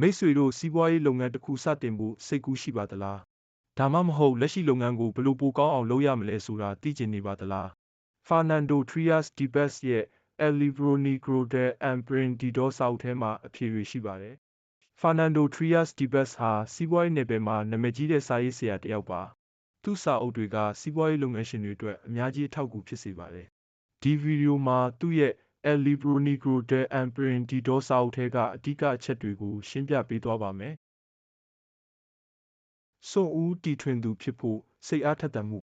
မိတ်ဆွေတို့စီးပွားရေးလုပ်ငန်းတစ်ခုစတင်ဖို့စိတ်ကူးရှိပါသလားဒါမှမဟုတ်လက်ရှိလုပ်ငန်းကိုဘယ်လိုပိုကောင်းအောင်လုပ်ရမလဲဆိုတာသိချင်နေပါသလား Fernando Trias de Bes ရဲ့ El Libro Negro del Emprendedor စာအုပ်ထဲမှာအဖြေတွေရှိပါတယ် Fernando Trias de Bes ဟာစီးပွားရေးနယ်ပယ်မှာနာမည်ကြီးတဲ့စာရေးဆရာတစ်ယောက်ပါသူ့စာအုပ်တွေကစီးပွားရေးလုပ်ငန်းရှင်တွေအတွက်အများကြီးအထောက်အကူဖြစ်စေပါတယ်ဒီဗီဒီယိုမှာသူ့ရဲ့ El Libro Negro del Emprendedor စာအုပ်ထဲကအဓိကအချက်တွေကို ရှင်းပြပေးသွားပါမယ်။စွန့်ဦးတီထွင်သူဖြစ်ဖို့စိတ်အားထက်သန်မှု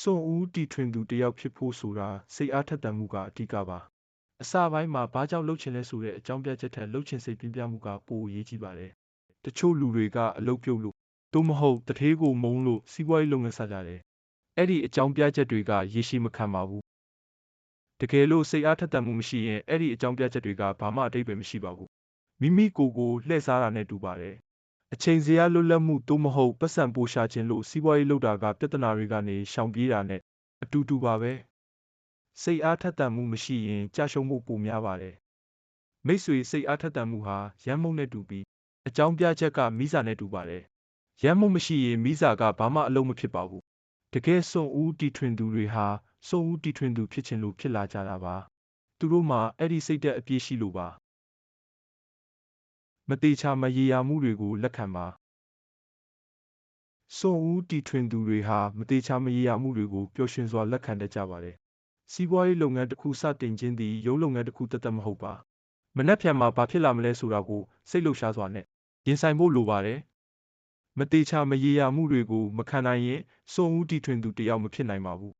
စွန့်ဦးတီထွင်သူတစ်ယောက်ဖြစ်ဖို့ဆိုတာစိတ်အားထက်သန်မှုကအဓိကပါ။အစပိုင်းမှာဘာကြောင့်လှုပ်ချင်လဲဆိုတဲ့အကြောင်းပြချက်ထက်လှုပ်ချင်စိတ်ပြင်းပြမှုကပိုအရေးကြီးပါတယ်။တချို့လူတွေကအလုပ်ပြုတ်လို့သို့မဟုတ်တထေးကိုမုန်းလို့စီးပွားရေးလုပ်ငန်းစကြတယ်။အဲ့ဒီအကြောင်းပြချက်တွေကရေရှည်မခံပါဘူး တကယ်လို့စိတ်အားထက်သန်မှုမရှိရင်အဲ့ဒီအကြောင်းပြချက်တွေကဘာမှအတိတ်ပဲမရှိပါဘူးမိမိကိုယ်ကိုလှည့်စားတာနဲ့တူပါတယ်အချိန်စရာလွတ်လပ်မှုသို့မဟုတ်ပတ်စံပိုရှာခြင်းလို့စီးပွားရေးလုပ်တာကပြဿနာတွေကနေရှောင်ပြေးတာနဲ့အတူတူပါပဲစိတ်အားထက်သန်မှုမရှိရင်ကြာရှုံးမှုပိုများပါတယ်မိတ်ဆွေစိတ်အားထက်သန်မှုဟာရမ်းမုံနဲ့တူပြီးအကြောင်းပြချက်ကမိစာနဲ့တူပါတယ်ရမ်းမုံမရှိရင်မိစာကဘာမှအလုံးမဖြစ်ပါဘူးတကယ်စွန့်ဦးတီထွင်သူတွေဟာ စွန့်ဦးတီထွင်သူဖြစ်ချင်လို့ဖြစ်လာကြတာပါသူတို့မှာအဲ့ဒီစိတ်သက်အပြည့်ရှိလို့ပါမတိချာမရေရာမှုတွေကိုလက်ခံပါစွန့်ဦးတီထွင်သူတွေဟာမတိချာမရေရာမှုတွေကိုပျော်ရွှင်စွာလက်ခံတတ်ကြပါတယ်စီးပွားရေးလုပ်ငန်းတစ်ခုစတင်ခြင်းသည်ရုံးလုပ်ငန်းတစ်ခုတသက်မဟုတ်ပါမနှက်ဖြန်မှာဘာဖြစ်လာမလဲဆိုတာကိုစိတ်လှုပ်ရှားစွာနဲ့ရင်ဆိုင်ဖို့လိုပါတယ်မတိချာမရေရာမှုတွေကိုမခံနိုင်ရင်စွန့်ဦးတီထွင်သူတယောက်မဖြစ်နိုင်ပါဘူး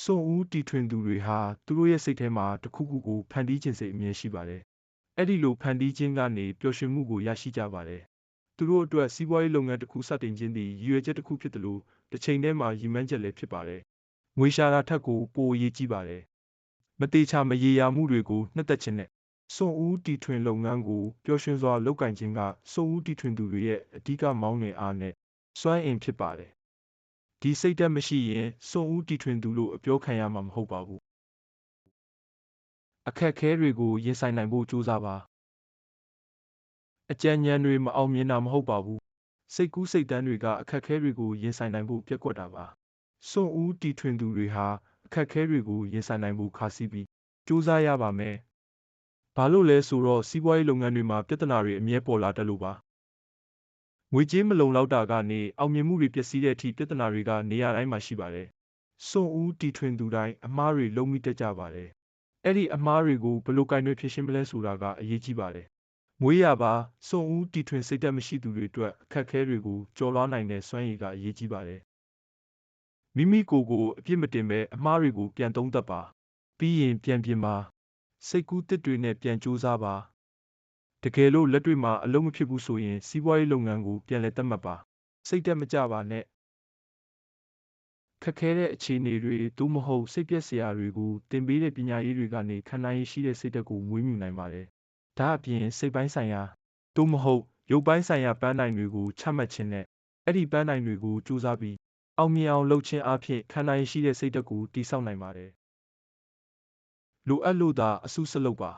စွန့်ဦးတီထွင်သူတွေဟာသူတို့ရဲ့စိတ်ထဲမှာတစ်ခုခုကိုဖန်တီးခြင်းစိတ်အမြဲရှိပါတယ်။အဲ့ဒီလိုဖန်တီးခြင်းကနေပျော်ရွှင်မှုကိုရရှိကြပါတယ်။သူတို့အတွက်စီးပွားရေးလုပ်ငန်းတစ်ခုစတင်ခြင်းသည်ရည်ရွယ်ချက်တစ်ခုဖြစ်တယ်လို့တစ်ချိန်တည်းမှာရည်မှန်းချက်လည်းဖြစ်ပါတယ်။ငွေရှာတာထက်ကိုပိုအရေးကြီးပါတယ်။မတေချာမရေရာမှုတွေကိုနှစ်သက်ခြင်းနဲ့စွန့်ဦးတီထွင်လုပ်ငန်းကိုပျော်ရွှင်စွာလုပ်ကင်ခြင်းကစွန့်ဦးတီထွင်သူတွေရဲ့အဓိကမောင်းနှင်အားနဲ့စွမ်းအင်ဖြစ်ပါတယ် ဒီစိတ်ဓာတ်မရှိရင်စွန့်ဦးတီထွင်သူလို့အပြောခံရမှာမဟုတ်ပါဘူးအခက်ခဲတွေကိုရင်ဆိုင်နိုင်ဖို့ကြိုးစားပါအကြံဉာဏ်တွေမအောင်မြင်တာမဟုတ်ပါဘူးစိတ်ကူးစိတ်တမ်းတွေကအခက်ခဲတွေကိုရင်ဆိုင်နိုင်ဖို့ပြက်ကွက်တာပါစွန့်ဦးတီထွင်သူတွေဟာအခက်ခဲတွေကိုရင်ဆိုင်နိုင်ဖို့ခါစီးပြီးကြိုးစားရပါမယ်ဘာလို့လဲဆိုတော့စီးပွားရေးလုပ်ငန်းတွေမှာပြဿနာတွေအမြဲပေါ်လာတတ်လို့ပါ ငွေကြေးမလုံလောက်တာကနေအောင်မြင်မှုတွေပျက်စီးတဲ့အထိပြဿနာတွေကနေရာတိုင်းမှာရှိပါတယ်။စွန့်ဦးတီထွင်သူတိုင်းအမှားတွေလုံးမိတတ်ကြပါတယ်။အဲ့ဒီအမှားတွေကိုဘယ်လိုကင်တွယ်ဖြေရှင်းမလဲဆိုတာကအရေးကြီးပါတယ်။မွေးရပါစွန့်ဦးတီထွင်စိတ်သက်မရှိသူတွေအတွက်အခက်အခဲတွေကိုကျော်လွှားနိုင်တဲ့စွမ်းရည်ကအရေးကြီးပါတယ်။မိမိကိုယ်ကိုအပြစ်မတင်ဘဲအမှားတွေကိုပြန်သုံးသပ်ပါ။ပြီးရင်ပြန်ပြင်ပါ။စိတ်ကူးတစ်တွေနဲ့ပြန်ကြိုးစားပါ။ တကယ်လို့လက်တွေ့မှာအလုပ်မဖြစ်ဘူးဆိုရင်စီးပွားရေးလုပ်ငန်းကိုပြန်လည်သတ်မှတ်ပါစိတ်တက်မကြပါနဲ့ခက်ခဲတဲ့အခြေအနေတွေသို့မဟုတ်စိတ်ပြက်စရာတွေကိုတင်ပေးတဲ့ပညာရေးတွေကနေခံနိုင်ရရှိတဲ့စိတ်တက်ကိုမွေးမြူနိုင်ပါတယ်ဒါအပြင်စိတ်ပိုင်းဆိုင်ရာသို့မဟုတ်ရုပ်ပိုင်းဆိုင်ရာပန်းတိုင်တွေကိုချမှတ်ခြင်းနဲ့အဲ့ဒီပန်းတိုင်တွေကိုစူးစမ်းပြီးအောင်မြင်အောင်လုပ်ခြင်းအပြင်ခံနိုင်ရရှိတဲ့စိတ်တက်ကိုတည်ဆောက်နိုင်ပါတယ်လိုအပ်လို့သာအဆုစလုပ်ပါ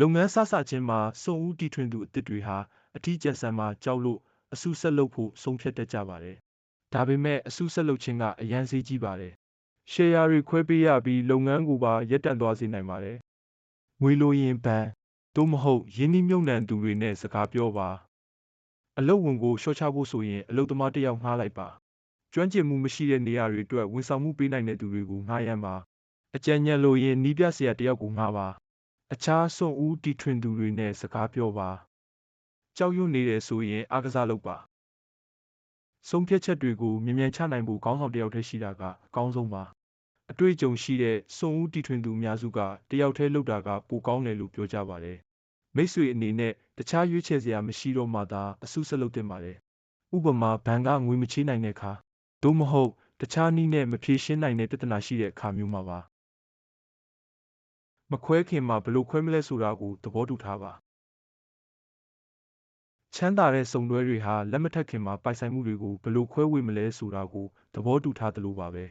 လုပ်ငန်းစစချင်းမှာစွန့်ဦးတီထွင်သူအသစ်တွေဟာအထီးကျန်ဆန်မှာကြောက်လို့အဆုဆက်လုပ်ဖို့ဆုံးဖြတ်တတ်ကြပါတယ်။ဒါပေမဲ့အဆုဆက်လုပ်ခြင်းကအရန်ဈေးကြီးပါတယ်။ share တွေခွဲပေးရပြီးလုပ်ငန်းကိုပါရပ်တန့်သွားစေနိုင်ပါတယ်။ငွေလိုရင်ဘဏ်သို့မဟုတ်ယင်းနှိမ့်မြုံနှံသူတွေနဲ့စကားပြောပါ။အလုပ်ဝင်ကိုရှော့ချဖို့ဆိုရင်အလုပ်သမားတစ်ယောက်ငှားလိုက်ပါ။ကျွမ်းကျင်မှုမရှိတဲ့နေရာတွေအတွက်ဝန်ဆောင်မှုပေးနိုင်တဲ့သူတွေကိုငှားရမ်းပါ။အကြံဉာဏ်လိုရင်နီးပြဆရာတစ်ယောက်ကိုငှားပါ။ အခြားစွန့်ဦးတီထွင်သူတွေနဲ့စကားပြောပါကြောက်ရွံ့နေတယ်ဆိုရင်အားကစားလုပ်ပါဆုံးဖြတ်ချက်တွေကိုမြန်မြန်ချနိုင်ဖို့ခေါင်းဆောင်တစ်ယောက်တည်းရှိတာကအကောင်းဆုံးပါအတွေ့အကြုံရှိတဲ့စွန့်ဦးတီထွင်သူအများစုကတယောက်တည်းလုပ်တာကပိုကောင်းတယ်လို့ပြောကြပါတယ်မိတ်ဆွေအနေနဲ့တခြားရွေးချယ်စရာမရှိတော့မှသာအဆုဆက်လုပ်တင်ပါတယ်ဥပမာဘဏ်ကငွေမချေးနိုင်တဲ့အခါသို့မဟုတ်တခြားနည်းနဲ့မဖြေရှင်းနိုင်တဲ့ပြဿနာရှိတဲ့အခါမျိုးမှာပါ မခွဲခင်မှာဘယ်လိုခွဲမလဲဆိုတာကိုသဘောတူထားပါချမ်းသာတဲ့စုံတွဲတွေဟာလက်မထက်ခင်မှာပိုင်ဆိုင်မှုတွေကိုဘယ်လိုခွဲဝေမလဲဆိုတာကိုသဘောတူထားသလိုပါပဲ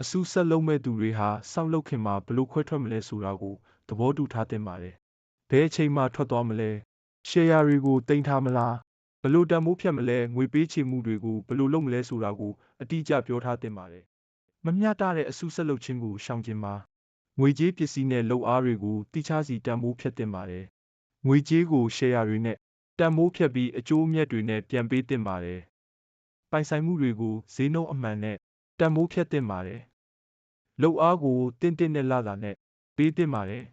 အစူးဆက်လုံးမဲ့သူတွေဟာစောင့်လုပ်ခင်မှာဘယ်လိုခွဲထွက်မလဲဆိုတာကိုသသဘောတူထားသင့်ပါတယ်။ဘယ်အချိန်မှထွက်သွားမလဲ။ share တွေကိုတင်ထားမလား။ဘယ်လိုတန်ဖိုးဖြတ်မလဲငွေပေးချေမှုတွေကိုဘယ်လိုလုပ်မလဲဆိုတာကိုအတိအကျပြောထားသင့်ပါတယ်။မမျှတတဲ့အစုဆက်လုပ်ခြင်းကိုရှောင်ကျဉ်ပါ။ ငွေကြေးပစ္စည်းနဲ့လုပ်အားတွေကိုတိကျစီတန်ဖိုးဖြတ်သင့်ပါတယ်။ငွေကြေးကို share တွေနဲ့တန်ဖိုးဖြတ်ပြီးအကျိုးအမြတ်တွေနဲ့ပြန်ပေးသင့်ပါတယ်။ပိုင်ဆိုင်မှုတွေကိုဈေးနှုန်းအမှန်နဲ့တန်ဖိုးဖြတ်သင့်ပါတယ်။လုပ်အားကိုတင့်တင့်နဲ့လစာနဲ့ပေးသင့်ပါတယ်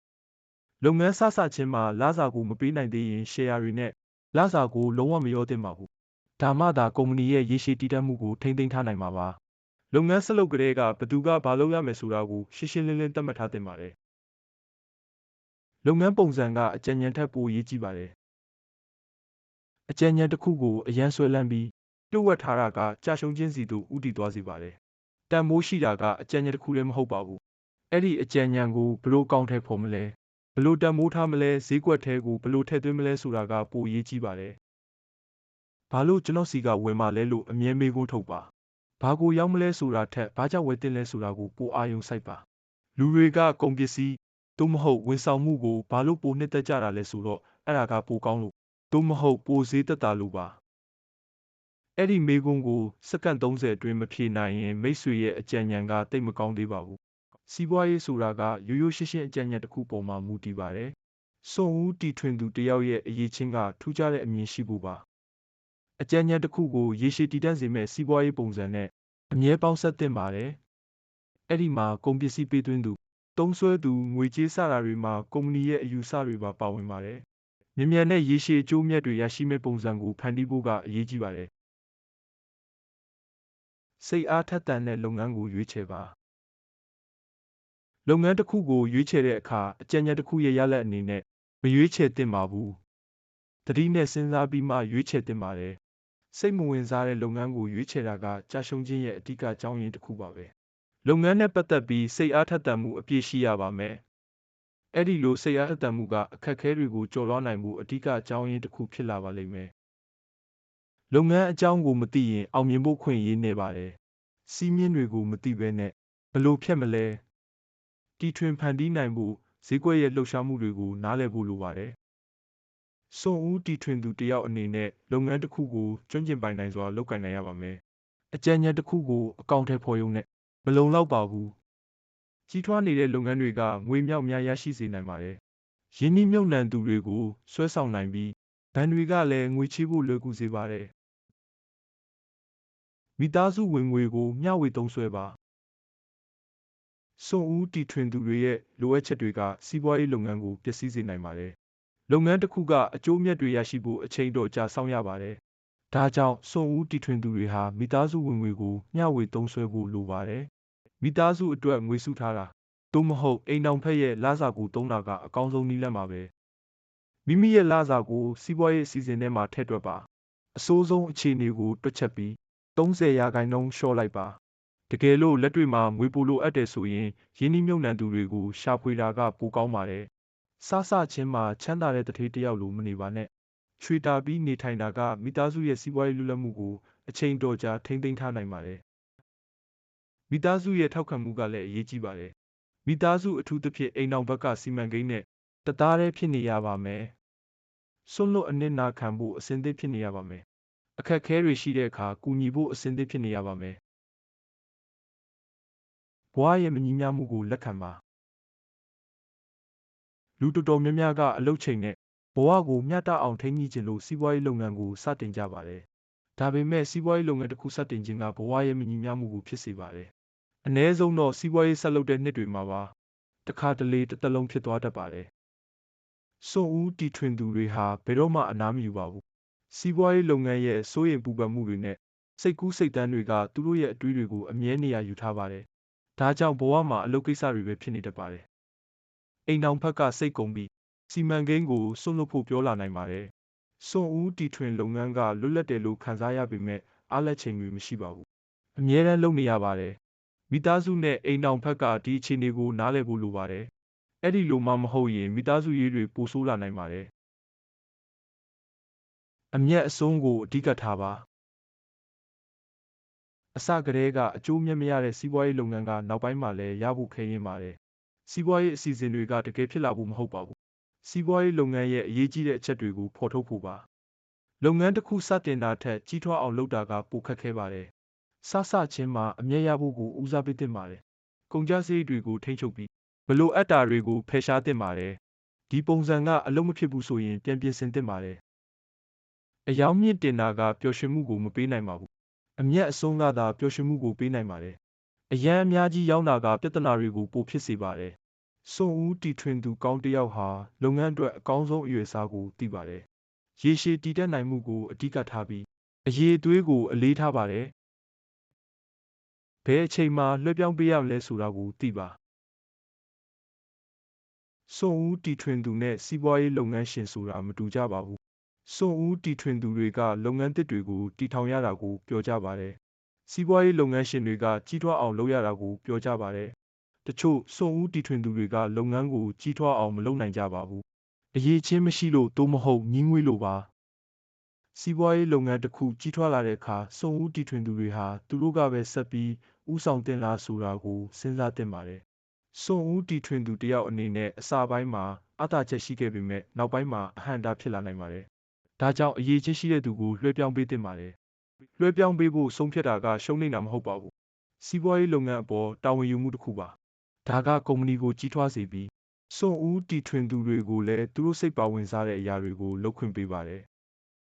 ။လုပ်ငန်းစစချင်းမှာလစာကိုမပေးနိုင်သေးရင် share တွေနဲ့လစာကိုလုံးဝမရောသင့်ပါဘူး။ဒါမှသာကုမ္ပဏီရဲ့ရေရှည်တည်တံ့မှုကိုထိန်းသိမ်းထားနိုင်မှာပါ။ လုပ်ငန်းဆက်လုပ်ကလေးကဘသူကဘာလုပ်ရမယ်ဆိုတာကိုရှင်းရှင်းလင်းလင်းသတ်မှတ်ထားသင့်ပါတယ်။လုပ်ငန်းပုံစံကအကြံဉာဏ်ထက်ပိုရေးကြည့်ပါတယ်။အကြံဉာဏ်တစ်ခုကိုအရန်ဆွဲလန်းပြီးတွက်ဝက်ထားတာကကြာရှုံးခြင်းစီသို့ဥတည်သွားစေပါတယ်။တန်မိုးရှိတာကအကြံဉာဏ်တစ်ခုလည်းမဟုတ်ပါဘူး။အဲ့ဒီအကြံဉာဏ်ကိုဘလို့ကောင်းထဲဖော်မလဲဘလို့တန်မိုးထားမလဲဈေးကွက်ထဲကိုဘလို့ထည့်သွင်းမလဲဆိုတာကပိုရေးကြည့်ပါတယ်။ဘာလို့ကျွန်တော်စီကဝယ်မှလဲလို့အမြဲမေးခွန်းထုတ်ပါ။ ဘာကိုရောက်မလဲဆိုတာထက်ဘာကြောင့်ဝယ်တင်လဲဆိုတာကိုပိုအာရုံစိုက်ပါ။လူတွေကကုန်ပစ္စည်းသို့မဟုတ်ဝန်ဆောင်မှုကိုဘာလို့ပိုနှစ်သက်ကြတာလဲဆိုတော့အဲ့ဒါကပိုကောင်းလို့သို့မဟုတ်ပိုဈေးသက်သာလို့ပါ။အဲ့ဒီမေးခွန်းကိုစက္ကန့်30အတွင်းမဖြေနိုင်ရင်မိတ်ဆွေရဲ့အကြံဉာဏ်ကတိတ်မကောင်းသေးပါဘူး။စီးပွားရေးဆိုတာကရိုးရိုးရှင်းရှင်းအကြံဉာဏ်တစ်ခုပေါ်မှာမူတည်ပါတယ်။စွန့်ဦးတီထွင်သူတယောက်ရဲ့အရေးချင်းကထူးခြားတဲ့အမြင်ရှိဖို့ပါ။ အကြံဉာဏ်တစ်ခုကိုရေရှည်တည်တံ့စေမဲ့စီးပွားရေးပုံစံနဲ့အမြဲပေါင်းဆက်သင့်ပါတယ်။အဲ့ဒီမှာကုန်ပစ္စည်းပေးသွင်းသူ၊သုံးစွဲသူ၊ငွေကြေးစတာတွေမှာကုမ္ပဏီရဲ့အယူဆတွေပါပါဝင်ပါတယ်။မြန်မြန်နဲ့ရေရှည်အကျိုးမြတ်တွေရရှိမဲ့ပုံစံကိုဖန်တီးဖို့ကအရေးကြီးပါတယ်။စိတ်အားထက်သန်တဲ့လုပ်ငန်းကိုရွေးချယ်ပါ။လုပ်ငန်းတစ်ခုကိုရွေးချယ်တဲ့အခါအကြံဉာဏ်တစ်ခုရဲ့ရလဒ်အနေနဲ့မရွေးချယ်သင့်ပါဘူး။သတိနဲ့စဉ်းစားပြီးမှရွေးချယ်သင့်ပါတယ် စိတ်မဝင်စားတဲ့လုပ်ငန်းကိုရွေးချယ်တာကကြာရှုံးခြင်းရဲ့အဓိကအကြောင်းရင်းတစ်ခုပါပဲ။လုပ်ငန်းနဲ့ပတ်သက်ပြီးစိတ်အားထက်သန်မှုအပြည့်ရှိရပါမယ်။အဲ့ဒီလိုစိတ်အားထက်သန်မှုကအခက်အခဲတွေကိုကျော်လွှားနိုင်မှုအဓိကအကြောင်းရင်းတစ်ခုဖြစ်လာပါလိမ့်မယ်။လုပ်ငန်းအကြောင်းကိုမသိရင်အောင်မြင်ဖို့ခွင့်ရနေပါတယ်။စီးမြင့်တွေကိုမသိဘဲနဲ့ဘလို့ဖြတ်မလဲ။တီထွင်ဖန်တီးနိုင်ဖို့ဈေးကွက်ရဲ့လှုပ်ရှားမှုတွေကိုနားလည်ဖို့လိုပါတယ်။ စွန့်ဦးတီထွင်သူတယောက်အနေနဲ့လုပ်ငန်းတစ်ခုကိုကျွမ်းကျင်ပိုင်နိုင်စွာလုပ်ကိုင်နိုင်ရပါမယ်။အကြံဉာဏ်တစ်ခုကိုအကောင့်ထဲဖော်ရုံနဲ့မလုံလောက်ပါဘူး။ကြီးထွားနေတဲ့လုပ်ငန်းတွေကငွေမြောက်များရရှိစေနိုင်ပါတယ်။ယင်းနှိမ့်မြုပ်နှံသူတွေကိုဆွဲဆောင်နိုင်ပြီးဘဏ်တွေကလည်းငွေချေးဖို့လွယ်ကူစေပါတယ်။မိသားစုဝင်ငွေကိုမျှဝေသုံးစွဲပါ။စွန့်ဦးတီထွင်သူတွေရဲ့လိုအပ်ချက်တွေကစီးပွားရေးလုပ်ငန်းကိုပျက်စီးစေနိုင်ပါတယ်။ လုပ်ငန်းတစ်ခုကအကျိုးအမြတ်တွေရရှိဖို့အချိန်တော်ကြာဆောင်ရပါတယ်။ဒါကြောင့်စွန့်ဦးတီထွင်သူတွေဟာမိသားစုဝင်ငွေကိုမျှဝေသုံးစွဲဖို့လိုပါတယ်။မိသားစုအတွက်ငွေစုထားတာသို့မဟုတ်အိမ်တောင်ဖက်ရဲ့လစာကိုသုံးတာကအကောင်းဆုံးနည်းလမ်းပါပဲ။မိမိရဲ့လစာကိုစီးပွားရေးအစီအစဉ်ထဲမှာထည့်တွက်ပါ။အဆိုးဆုံးအခြေအနေကိုတွက်ချက်ပြီး30ရာခိုင်နှုန်းလျှော့လိုက်ပါ။တကယ်လို့လက်တွေ့မှာငွေပိုလိုအပ်တယ်ဆိုရင်ရင်းနှီးမြှုပ်နှံသူတွေကိုရှာဖွေတာကပိုကောင်းပါတယ်။ စစချင်းမှာချမ်းသာတဲ့တထေးတစ်ယောက်လိုမနေပါနဲ့။ချွေတာပြီးနေထိုင်တာကမိသားစုရဲ့စီးပွားရေးလွတ်လပ်မှုကိုအချိန်တော်ကြာထိန်းသိမ်းထားနိုင်ပါတယ်။မိသားစုရဲ့ထောက်ခံမှုကလည်းအရေးကြီးပါတယ်။မိသားစုအထူးသဖြင့်အိမ်တော်ဘက်ကစီမံကိန်းနဲ့တသားတည်းဖြစ်နေရပါမယ်။ဆွန့်လွတ်အနစ်နာခံဖို့အစဉ်သင့်ဖြစ်နေရပါမယ်။အခက်အခဲတွေရှိတဲ့အခါကူညီဖို့အစဉ်သင့်ဖြစ်နေရပါမယ်။ဘဝရဲ့မညီမျှမှုကိုလက်ခံပါ။ လူတော်တော်များများကအလုပ်ချိန်နဲ့ဘဝကိုမျှတအောင်ထိန်းညှိခြင်းလို့စီးပွားရေးလုပ်ငန်းကိုစတင်ကြပါတယ်။ဒါပေမဲ့စီးပွားရေးလုပ်ငန်းတစ်ခုစတင်ခြင်းကဘဝရဲ့မညီမျှမှုကိုဖြစ်စေပါတယ်။အ ਨੇ ဆုံးတော့စီးပွားရေးဆက်လုပ်တဲ့နှစ်တွေမှာပါတခါတလေတစ်သက်လုံးဖြစ်သွားတတ်ပါတယ်။စွန့်ဦးတီထွင်သူတွေဟာဘယ်တော့မှအနားမယူပါဘူး။စီးပွားရေးလုပ်ငန်းရဲ့စိုးရိမ်ပူပန်မှုတွေနဲ့စိတ်ကူးစိတ်တမ်းတွေကသူတို့ရဲ့အတွေးတွေကိုအမြဲနေရာယူထားပါတယ်။ဒါကြောင့်ဘဝမှာအလုပ်ကိစ္စတွေပဲဖြစ်နေတတ်ပါတယ်။ အိမ်တော်ဖက်ကစိတ်ကုန်ပြီးစီမံကိန်းကိုစွန့်လွတ်ဖို့ပြောလာနိုင်ပါတယ်။စွန့်ဦးတီထွင်လုပ်ငန်းကလွတ်လပ်တယ်လို့ခံစားရပေမဲ့အားလက်ချိန်တွေမရှိပါဘူး။အမြဲတမ်းလုပ်နေရပါတယ်။မိသားစုနဲ့အိမ်တော်ဖက်ကဒီအခြေအနေကိုနားလည်ဖို့လိုပါတယ်။အဲ့ဒီလိုမှမဟုတ်ရင်မိသားစုရေးတွေပိုဆိုးလာနိုင်ပါတယ်။အမျက်အဆုံးကိုအဓိကထားပါ။အစကတည်းကအကျိုးမြတ်မရတဲ့စီးပွားရေးလုပ်ငန်းကနောက်ပိုင်းမှာလည်းရဖို့ခဲရင်ပါတယ် စီးပွားရေးအစီအစဉ်တွေကတကယ်ဖြစ်လာဖို့မဟုတ်ပါဘူး။စီးပွားရေးလုပ်ငန်းရဲ့အရေးကြီးတဲ့အချက်တွေကိုဖော်ထုတ်ဖို့ပါ။လုပ်ငန်းတစ်ခုစတင်တာထက်ကြီးထွားအောင်လုပ်တာကပိုခက်ခဲပါတယ်။စစချင်းမှာအမြတ်ရဖို့ကိုဦးစားပေးသင့်ပါတယ်။ကုန်ကျစရိတ်တွေကိုထိန်းချုပ်ပြီးမလိုအပ်တာတွေကိုဖယ်ရှားသင့်ပါတယ်။ဒီပုံစံကအလုံးမဖြစ်ဘူးဆိုရင်ပြန်ပြင်ဆင်သင့်ပါတယ်။အယောင်မြင့်တင်တာကပျော်ရွှင်မှုကိုမပေးနိုင်ပါဘူး။အမျက်အစွန်းကသာပျော်ရွှင်မှုကိုပေးနိုင်ပါတယ်။ အရန်အများကြီးရောင်းတာကပြဿနာတွေကိုပိုဖြစ်စေပါတယ်။စွန့်ဦးတီထွင်သူကောင်းတစ်ယောက်ဟာလုပ်ငန်းအတွက်အကောင်းဆုံးအရွယ်အစားကိုသိပါတယ်။ရေရှည်တည်တတ်နိုင်မှုကိုအဓိကထားပြီးအရေးအသွေးကိုအလေးထားပါတယ်။ဘယ်အချိန်မှာလွှဲပြောင်းပေးရမလဲဆိုတာကိုသိပါ။စွန့်ဦးတီထွင်သူနဲ့စီးပွားရေးလုပ်ငန်းရှင်ဆိုတာမတူကြပါဘူး။စွန့်ဦးတီထွင်သူတွေကလုပ်ငန်းသစ်တွေကိုတည်ထောင်ရတာကိုပြောကြပါတယ်။ စီးပွားရေးလုပ်ငန်းရှင်တွေက ကြီးထွားအောင်လုပ်ရတာကို ပြောကြပါတယ်။တချို့စွန့်ဦးတီထွင်သူတွေက လုပ်ငန်းကို ကြီးထွားအောင်မလုပ်နိုင်ကြပါဘူး။အရေးချင်းမရှိလို့သို့မဟုတ်ငင်းငွေ့လို့ပါ။စီးပွားရေးလုပ်ငန်းတစ်ခုကြီးထွားလာတဲ့အခါစွန့်ဦးတီထွင်သူတွေဟာသူတို့ကပဲဆက်ပြီးဥဆောင်တင်လားဆိုတာကိုစဉ်းစားသင့်ပါတယ်။စွန့်ဦးတီထွင်သူတစ်ယောက်အနေနဲ့အစပိုင်းမှာအသာချက်ရှိခဲ့ပေမဲ့နောက်ပိုင်းမှာအဟန့်အတားဖြစ်လာနိုင်ပါတယ်။ဒါကြောင့်အရေးချင်းရှိတဲ့သူကိုလွှဲပြောင်းပေးသင့်ပါတယ်။ လွှဲပြောင်းပေးဖို့ဆုံးဖြတ်တာကရှုံးနေတာမဟုတ်ပါဘူး။စီးပွားရေးလုပ်ငန်းအပေါ်တာဝန်ယူမှုတစ်ခုပါ။ဒါကကုမ္ပဏီကိုကြီးထွားစေပြီးစွန့်ဦးတီထွင်သူတွေကိုလည်းသူတို့စိတ်ပါဝင်စားတဲ့အရာတွေကိုလုပ်ခွင့်ပေးပါတယ်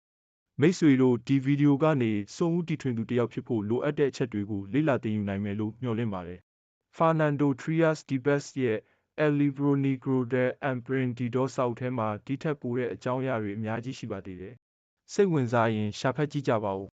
။မိတ်ဆွေတို့ဒီဗီဒီယိုကနေစွန့်ဦးတီထွင်သူတစ်ယောက်ဖြစ်ဖို့လိုအပ်တဲ့အချက်တွေကိုလေ့လာသင်ယူနိုင်မယ်လို့မျှော်လင့်ပါတယ်။ Fernando Trias de Best ရဲ့ El Libro Negro de Emprendedor စာအုပ်ထဲမှာဒီထက်ပိုတဲ့အကြောင်းအရာတွေအများကြီးရှိပါသေးတယ်။စိတ်ဝင်စားရင်ရှာဖတ်ကြည့်ကြပါဦး။